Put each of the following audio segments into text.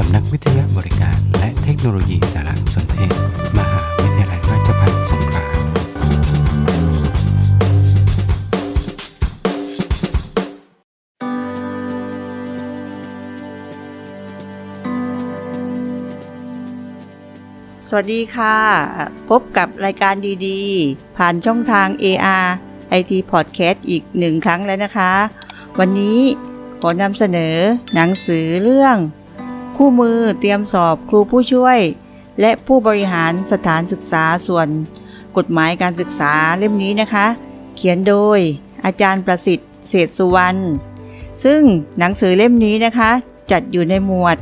สำนักวิทยาบริการ และเทคโนโลยีสารสนเทศ มหาวิทยาลัยราชภัฏสงขลาสวัสดีค่ะ พบกับรายการดีๆ ผ่านช่องทาง AR IT Podcast อีกหนึ่งครั้งแล้วนะคะ วันนี้ขอนำเสนอหนังสือเรื่อง คู่มือเตรียมสอบครูผู้ช่วย และผู้บริหารสถานศึกษาส่วน กฎหมายการศึกษาเล่มนี้นะคะ เขียนโดยอาจารย์ประสิทธิ์เศษสุวรรณซึ่งหนังสือเล่มนี้นะคะ จัดอยู่ในหมวด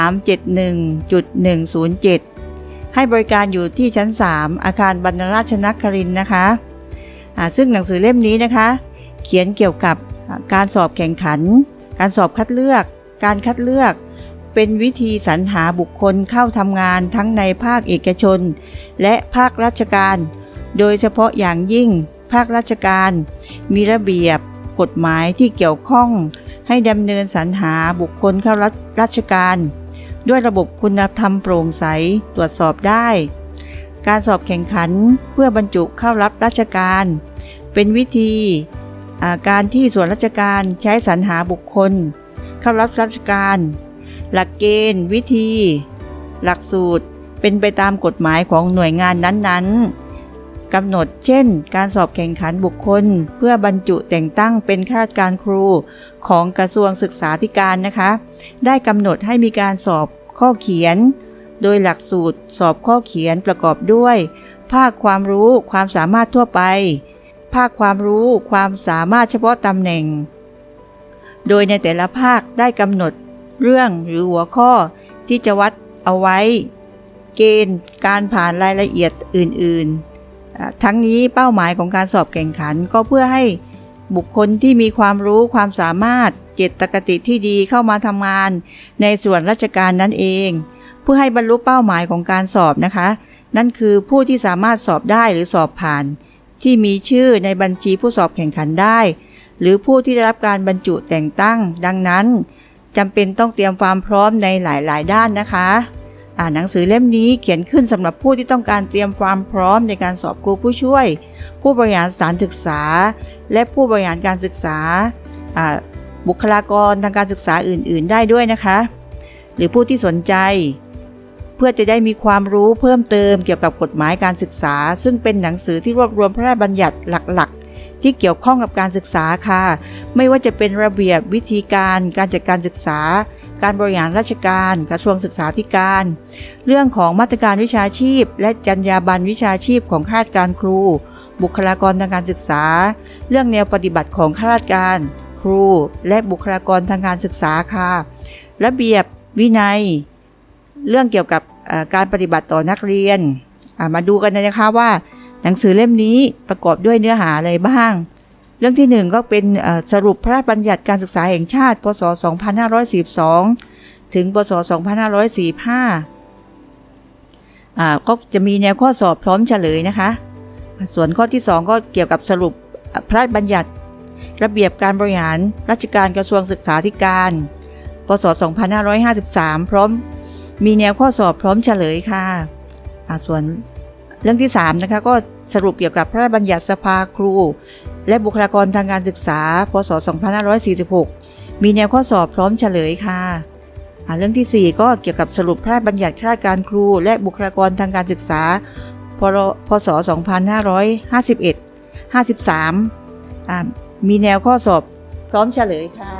371.107 ให้บริการอยู่ที่ชั้น 3 อาคารบรรณราชนครินนะคะอ่าซึ่งหนังสือเล่มนี้นะคะ เขียนเกี่ยวกับการสอบแข่งขัน การสอบคัดเลือก การคัดเลือก เป็นวิธีสรรหาบุคคลเข้าทำงานทั้งในภาคเอกชน และภาคราชการ โดยเฉพาะอย่างยิ่งภาคราชการ มีระเบียบกฎหมายที่เกี่ยวข้อง ให้ดำเนินสรรหาบุคคลเข้ารับราชการ ด้วยระบบคุณธรรมโปร่งใสตรวจสอบได้ การสอบแข่งขันเพื่อบรรจุเข้ารับราชการ เป็นวิธีการที่ส่วนราชการใช้สรรหาบุคคล เข้ารับราชการ หลักเกณฑ์ วิธี หลักสูตรเป็นไปตามกฎหมายของหน่วยงานนั้นๆกำหนดเช่น การสอบแข่งขันบุคคล เพื่อบรรจุแต่งตั้งเป็นข้าราชการครูของกระทรวงศึกษาธิการนะคะ ได้กำหนดให้มีการสอบข้อเขียน โดยหลักสูตรสอบข้อเขียนประกอบด้วย ภาคความรู้ความสามารถทั่วไป ภาคความรู้ความสามารถเฉพาะตำแหน่ง โดยในแต่ละภาคได้กำหนด เรื่องหรือหัวข้อที่จะวัดเอาไว้ เกณฑ์การผ่านรายละเอียดอื่นๆอ่าทั้งนี้เป้าหมายของการสอบแข่งขันก็เพื่อให้บุคคลที่มีความรู้ความสามารถเจตกติที่ดีเข้ามาทำงาน ในส่วนราชการนั่นเอง เพื่อให้บรรลุเป้าหมายของการสอบนะคะ นั่นคือผู้ที่สามารถสอบได้หรือสอบผ่าน ที่มีชื่อในบัญชีผู้สอบแข่งขันได้ หรือผู้ที่ได้รับการบรรจุแต่งตั้ง ดังนั้น จำเป็นต้องเตรียมความพร้อมในหลาย ๆ ด้านนะคะอ่าหนังสือเล่มนี้เขียนขึ้นสำหรับผู้ที่ต้องการเตรียมความพร้อมในการสอบครูผู้ช่วย ผู้บริหารสถารศึกษา และผู้บริหารการศึกษาอ่าบุคลากรทางการศึกษาอื่น ๆ ได้ด้วยนะคะ หรือผู้ที่สนใจ เพื่อจะได้มีความรู้เพิ่มเติมเกี่ยวกับกฎหมายการศึกษา ซึ่งเป็นหนังสือที่รวบรวมพระราชบัญญัติหลัก ๆ ที่เกี่ยวข้องกับการศึกษาค่ะ ไม่ว่าจะเป็นระเบียบวิธีการ การจัดการศึกษา การบริหารราชการ กระทรวงศึกษาธิการ เรื่องของมาตรการวิชาชีพ และจรรยาบรรณวิชาชีพของข้าราชการครู บุคลากรทางการศึกษา เรื่องแนวปฏิบัติของข้าราชการ ครู และบุคลากรทางการศึกษาค่ะ ระเบียบวินัย เรื่องเกี่ยวกับการปฏิบัติต่อนักเรียน มาดูกันนะคะว่า หนังสือเล่มนี้ประกอบด้วยเนื้อหาอะไรบ้าง เรื่องที่หนึ่งก็เป็นสรุปพระราชบัญญัติการศึกษาแห่งชาติ พศ 2542 ถึง พศ 2545อ่าก็จะมีแนวข้อสอบพร้อมเฉลยนะคะ ส่วนข้อที่ 2 ก็เกี่ยวกับสรุปพระราชบัญญัติ ระเบียบการบริหารราชการกระทรวงศึกษาธิการ พศ 2553 พร้อมมีแนวข้อสอบพร้อมเฉลยค่ะ ส่วนเรื่องที่3นะคะก็ สรุปเกี่ยวกับพระบัญญัติสภาครู และบุคลากรทางการศึกษา พศ 2546 มีแนวข้อสอบพร้อมเฉลยค่ะ เรื่องทีสี่4 ก็เกี่ยวกับสรุปพระบัญญัติข้าราชการครู และบุคลากรทางการศึกษาพพศ2551 53 มีแนวข้อสอบพร้อมเฉลยค่ะ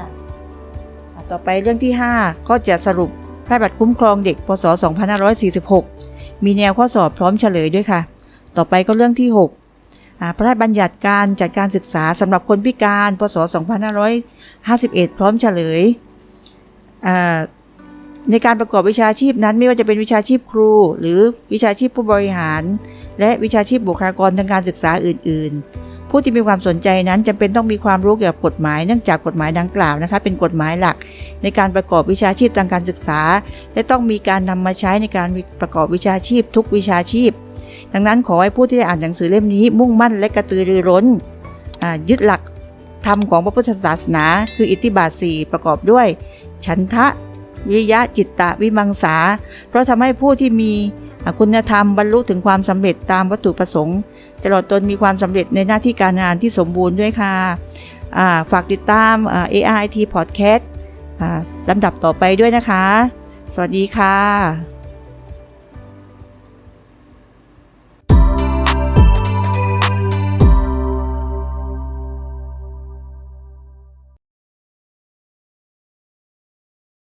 ต่อไปเรื่องที่ 5 ก็จะสรุปพระบัติคุ้มครองเด็ก พศ 2546 มีแนวข้อสอบพร้อมเฉลยด้วยค่ะ ต่อไปก็เรื่องที่ 6 พระราชบัญญัติการจัดการศึกษาสำหรับคนพิการ พศ 2551 พร้อมเฉลยอ่าในการประกอบวิชาชีพนั้นไม่ว่าจะเป็นวิชาชีพครู หรือวิชาชีพผู้บริหาร และวิชาชีพบุคลากรทางการศึกษาอื่น ๆ ผู้ที่มีความสนใจนั้นจำเป็นต้องมีความรู้เกี่ยวกับกฎหมายเนื่องจากกฎหมายดังกล่าวนะคะเป็นกฎหมายหลัก ในการประกอบวิชาชีพทางการศึกษา และต้องมีการนำมาใช้ในการประกอบวิชาชีพทุกวิชาชีพ ดังนั้นขอให้ผู้ที่ได้อ่านหนังสือเล่มนี้มุ่งมั่นและกระตือรือร้นยึดหลักธรรมของพระพุทธศาสนา คืออิทธิบาทสี่ประกอบด้วย ฉันทะ วิยะจิตตะวิมังสา เพราะทำให้ผู้ที่มีคุณธรรมบรรลุถึงความสำเร็จตามวัตถุประสงค์ตลอดตนมีความสำเร็จในหน้าที่การงานที่สมบูรณ์ด้วยค่ะฝากติดตามอ่า AIT Podcast ลำดับต่อไปด้วยนะคะ สวัสดีค่ะ